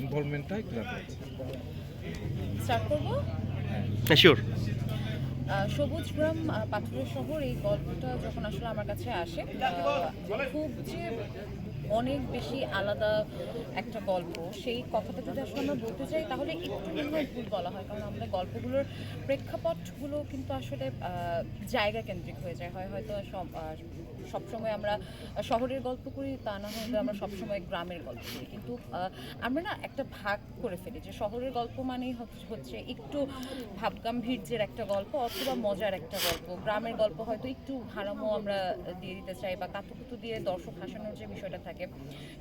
ইনভলভমেন্টটা একটু জানতে আছে স্টার্ট করব? হ্যাঁ শিওর সবুজ গ্রাম পাথরের শহর, এই গল্পটা যখন আসলে আমার কাছে আসে খুব যে অনেক বেশি আলাদা একটা গল্প, সেই কথাটা যদি আসলে আমরা বলতে চাই, তাহলে একটু ভুল বলা হয়, কারণ আমরা গল্পগুলোর প্রেক্ষাপটগুলো কিন্তু আসলে জায়গা কেন্দ্রিক হয়ে যায়। হয় হয়তো সব সবসময় আমরা শহরের গল্প করি, তা না হলে আমরা সবসময় গ্রামের গল্প করি। কিন্তু আমরা না একটা ভাগ করে ফেলি, যে শহরের গল্প মানেই হচ্ছে একটু ভাবগাম্ভীর্যের একটা গল্প অথবা মজার একটা গল্প। গ্রামের গল্প হয়তো একটু হারামো আমরা দিয়ে দিতে চাই বা কাতুকুতু দিয়ে দর্শক হাসানোর যে বিষয়টা থাকে,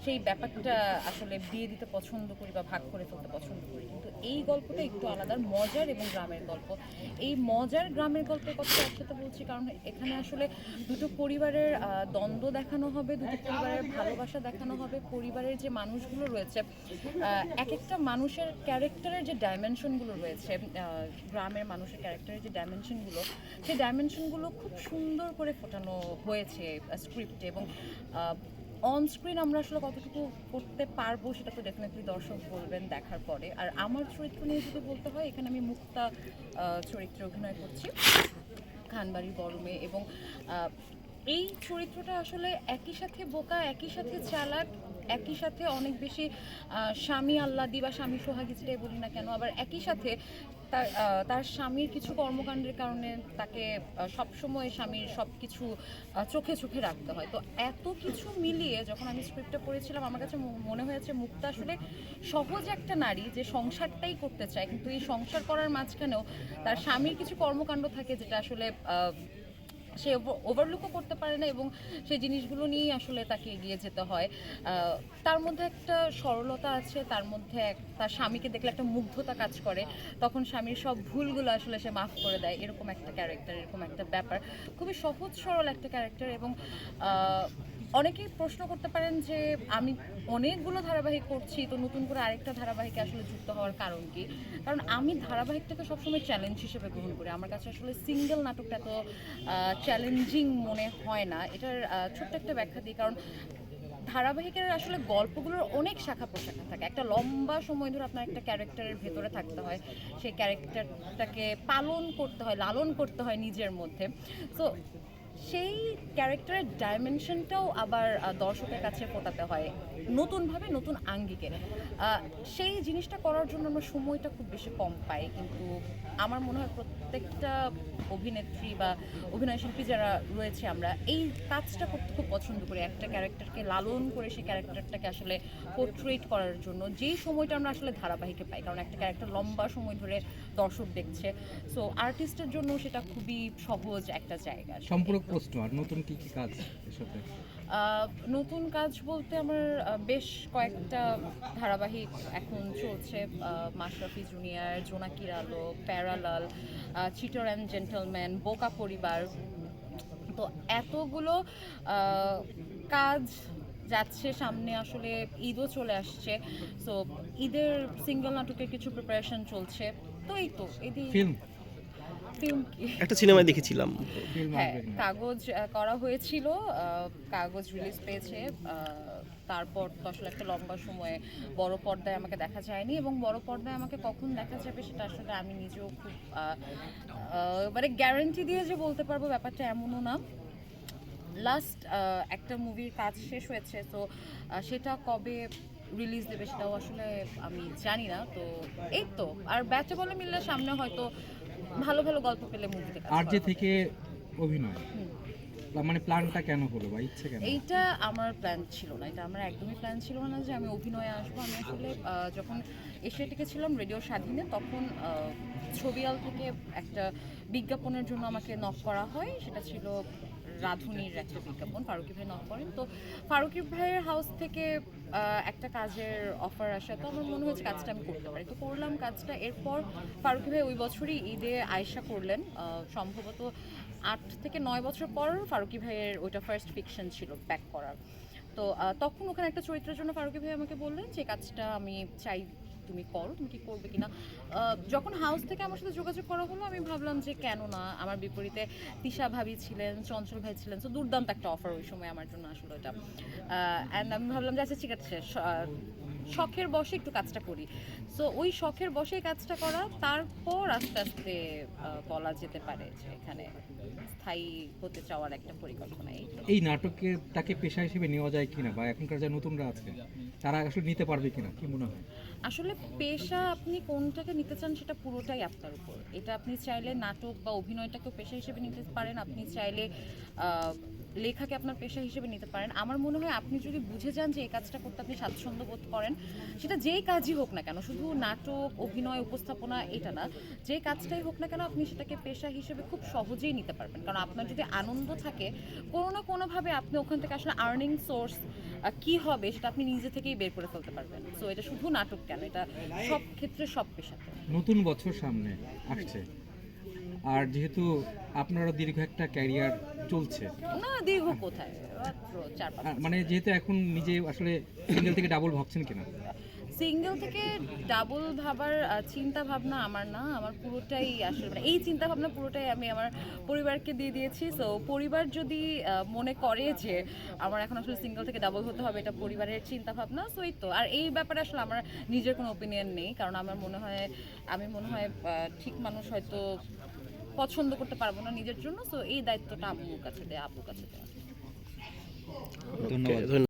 সেই ব্যাপারটা আসলে দিয়ে দিতে পছন্দ করি বা ভাগ করে ফেলতে পছন্দ করি। কিন্তু এই গল্পটা একটু আলাদা, মজার এবং গ্রামের গল্প। এই মজার গ্রামের গল্পের কথা একসাথে বলছি কারণ এখানে আসলে দুটো পরিবারের দ্বন্দ্ব দেখানো হবে, দুটো পরিবারের ভালোবাসা দেখানো হবে। পরিবারের যে মানুষগুলো রয়েছে এক একটা মানুষের ক্যারেক্টারের যে ডাইমেনশনগুলো রয়েছে গ্রামের মানুষের ক্যারেক্টারের যে ডাইমেনশনগুলো সেই ডাইমেনশনগুলো খুব সুন্দর করে ফোটানো হয়েছে স্ক্রিপ্টে এবং অন স্ক্রিন আমরা আসলে কতটুকু করতে পারব সেটা তো ডেফিনেটলি দর্শক বলবেন দেখার পরে। আর আমার চরিত্র নিয়ে যদি বলতে হয়, এখানে আমি মুক্তা চরিত্রে অভিনয় করছি খানবাড়ির বড় মেয়ে এবং এই চরিত্রটা আসলে একই সাথে বোকা, একই সাথে চালাক, একই সাথে অনেক বেশি স্বামী আল্লাদি বা স্বামী সোহাগী যেটাই বলি না কেন, আবার একই সাথে তার তার স্বামীর কিছু কর্মকাণ্ডের কারণে তাকে সবসময় স্বামীর সব কিছু চোখে চোখে রাখতে হয়। তো এত কিছু মিলিয়ে যখন আমি স্ক্রিপ্টটা পড়েছিলাম, আমার কাছে মনে হয়েছে মুক্তা আসলে সহজ একটা নারী যে সংসারটাই করতে চায়। কিন্তু এই সংসার করার মাঝখানেও তার স্বামীর কিছু কর্মকাণ্ড থাকে যেটা আসলে সে ওভারলুকও করতে পারে না এবং সেই জিনিসগুলো নিয়েই আসলে তাকে এগিয়ে যেতে হয়। তার মধ্যে একটা সরলতা আছে, তার মধ্যে এক- তার স্বামীকে দেখলে একটা মুগ্ধতা কাজ করে। তখন স্বামীর সব ভুলগুলো আসলে সে মাফ করে দেয়। এরকম একটা ক্যারেক্টার এরকম একটা ব্যাপার। খুবই সহজ সরল একটা ক্যারেক্টার এবং অনেকেই প্রশ্ন করতে পারেন যে আমি অনেকগুলো ধারাবাহিক করছি, তো নতুন করে আরেকটা ধারাবাহিকে আসলে যুক্ত হওয়ার কারণ কি? কারণ আমি ধারাবাহিকটাকে সবসময় চ্যালেঞ্জ হিসেবে গ্রহণ করি। আমার কাছে আসলে সিঙ্গেল নাটকটা তো চ্যালেঞ্জিং মনে হয় না। এটার ছোট্ট একটা ব্যাখ্যা দিই। কারণ ধারাবাহিকের আসলে গল্পগুলোর অনেক শাখা প্রশাখা থাকে। একটা লম্বা সময় ধরে আপনার একটা ক্যারেক্টারের ভেতরে থাকতে হয়। সেই ক্যারেক্টারটাকে পালন করতে হয়, লালন করতে হয় নিজের মধ্যে। তো সেই ক্যারেক্টারের ডাইমেনশনটাও আবার দর্শকের কাছে ফোটাতে হয় নতুনভাবে নতুন আঙ্গিকে। সেই জিনিসটা করার জন্য আমরা সময়টা খুব বেশি কম পাই, কিন্তু আমার মনে হয় প্রত্যেকটা অভিনেত্রী বা অভিনয় শিল্পী যারা রয়েছে আমরা, এই কাজটা করতে খুব পছন্দ করি। একটা ক্যারেক্টারকে লালন করে সেই ক্যারেক্টারটাকে আসলে পোর্ট্রেট করার জন্য যেই সময়টা আমরা আসলে ধারাবাহিকে পাই, কারণ একটা ক্যারেক্টার লম্বা সময় ধরে দর্শক দেখছে। সো আর্টিস্টের জন্য সেটা খুবই সহজ একটা জায়গা। সম্পূরক আর নতুন কি কি কাজ আহ, নতুন কাজ বলতে আমার বেশ কয়েকটা ধারাবাহিক এখন চলছে। মাশরাফি জুনিয়র জোনাকির আলো প্যারালাল চিটার অ্যান্ড জেন্টলম্যান বোকা পরিবার। তো এতগুলো কাজ যাচ্ছে সামনে আসলে ঈদও চলে আসছে। সো ঈদের সিঙ্গেল নাটকের কিছু প্রিপারেশন চলছে। তো এই তো এদি ফিল্ম ফিল্ম কি একটা সিনেমায় দেখেছিলাম। হ্যাঁ কাগজ করা হয়েছিল কাগজ রিলিজ পেয়েছে তারপর তো আসলে একটা লম্বা সময়ে বড় পর্দায় আমাকে দেখা যায়নি এবং বড় পর্দায় আমাকে কখন দেখা যাবে সেটা আসলে আমি নিজেও খুব মানে গ্যারান্টি দিয়ে যে বলতে পারব ব্যাপারটা এমনও না। লাস্ট একটা মুভির কাজ শেষ হয়েছে তো সেটা কবে রিলিজ দেবে সেটাও আসলে আমি জানি না তো এই তো আর ব্যাচে বলে মিললে সামনে হয়তো ভালো ভালো গল্প পেলে মুভিতে আর যে থেকে অভিনয়? মানে প্ল্যানটা কেন হলো বা ইচ্ছে কেন? এইটা আমার প্ল্যান ছিল না। এটা আমার একদমই প্ল্যান ছিল না যে আমি অভিনয়ে আসব। আমি আসলে যখন এশিয়াটিকে ছিলাম রেডিও স্বাধীনে তখন ছবিয়াল থেকে একটা বিজ্ঞাপনের জন্য আমাকে নক করা হয়। সেটা ছিল রাধুনির একটা বিজ্ঞাপন, ফারুকি ভাই নক করেন। তো ফারুকি ভাইয়ের হাউস থেকে একটা কাজের অফার আসে। তো আমার মনে হয়েছে কাজটা আমি করতে পারি। তো করলাম কাজটা। এরপর ফারুকি ভাই ওই বছরই ঈদে আয়সা করলেন। সম্ভবত আট থেকে নয় বছর পর ফারুকি ভাইয়ের ওইটা ফার্স্ট ফিকশন ছিল ব্যাক করার। তো তখন ওখানে একটা চরিত্রের জন্য ফারুকি ভাই আমাকে বললেন যে কাজটা আমি চাই তুমি করো, তুমি কি করবে কিনা। যখন হাউস থেকে আমার সাথে যোগাযোগ করা হলো, আমি ভাবলাম যে কেন না, আমার বিপরীতে তিশা ভাবি ছিলেন, চঞ্চল ভাই ছিলেন। তো দুর্দান্ত একটা অফার ওই সময় আমার জন্য আসলে ওটা অ্যান্ড আমি ভাবলাম যে আচ্ছা ঠিক আছে শখের বসে একটু কাজটা করি। সো ওই শখের বসে কাজটা করা তারপর আস্তে আস্তে বলা যেতে পারে যে এখানে স্থায়ী হতে চাওয়ার একটা পরিকল্পনা এই এই নাটকের তাকে পেশা হিসেবে নেওয়া যায় কিনা বা এখনকার যারা নতুনরা আছে তারা আসলে নিতে পারবে কিনা? কি মনে হয়? আসলে পেশা আপনি কোনটাকে নিতে চান সেটা পুরোটাই আপনার উপর। এটা আপনি চাইলে নাটক বা অভিনয়টাকেও পেশা হিসেবে নিতে পারেন। আপনি চাইলে লেখাকে আপনার পেশা হিসেবে নিতে পারেন। আমার মনে হয় আপনি যদি বুঝে যান যে এই কাজটা করতে আপনি স্বাচ্ছন্দ্য বোধ করেন, সেটা যেই কাজই হোক না কেন, শুধু নাটক, অভিনয়, উপস্থাপনা এটা না, যে কাজটাই হোক না কেন আপনি সেটাকে পেশা হিসেবে খুব সহজেই নিতে পারবেন। কারণ আপনার যদি আনন্দ থাকে, কোনো না কোনোভাবে আপনি ওখান থেকে আসলে আর্নিং সোর্স কি হবে সেটা আপনি নিজে থেকেই বের করে ফেলতে পারবেন। সো এটা শুধু নাটক কেন, এটা সব ক্ষেত্রে সব পেশাতে। নতুন বছর সামনে আসছে। আর যেহেতু আপনারও দীর্ঘ একটা ক্যারিয়ার চলছে। না দীর্ঘ কোথায়? মাত্র চার পাঁচ আর মানে যেহেতু এখন নিজে আসলে সিঙ্গেল থেকে ডাবল ভাবছেন কিনা? সিঙ্গেল থেকে ডাবল ভাবার আহ, চিন্তা ভাবনা আমার না আমার পুরোটাই আসলে মানে এই চিন্তা ভাবনা পুরোটাই আমি আমার পরিবারকে দিয়ে দিয়েছি। সো পরিবার যদি আহ, মনে করে যে আমার এখন আসলে সিঙ্গেল থেকে ডাবল হতে হবে এটা পরিবারের চিন্তা ভাবনা সো এই তো। আর এই ব্যাপারে আসলে আমার নিজের কোনো ওপিনিয়ন নেই কারণ আমার মনে হয় আমি মনে হয় আহ, ঠিক মানুষ হয়তো পছন্দ করতে পারব না নিজের জন্য তো এই দায়িত্বটা আপুর কাছে দেয় আপুর কাছে দেয়। ধন্যবাদ।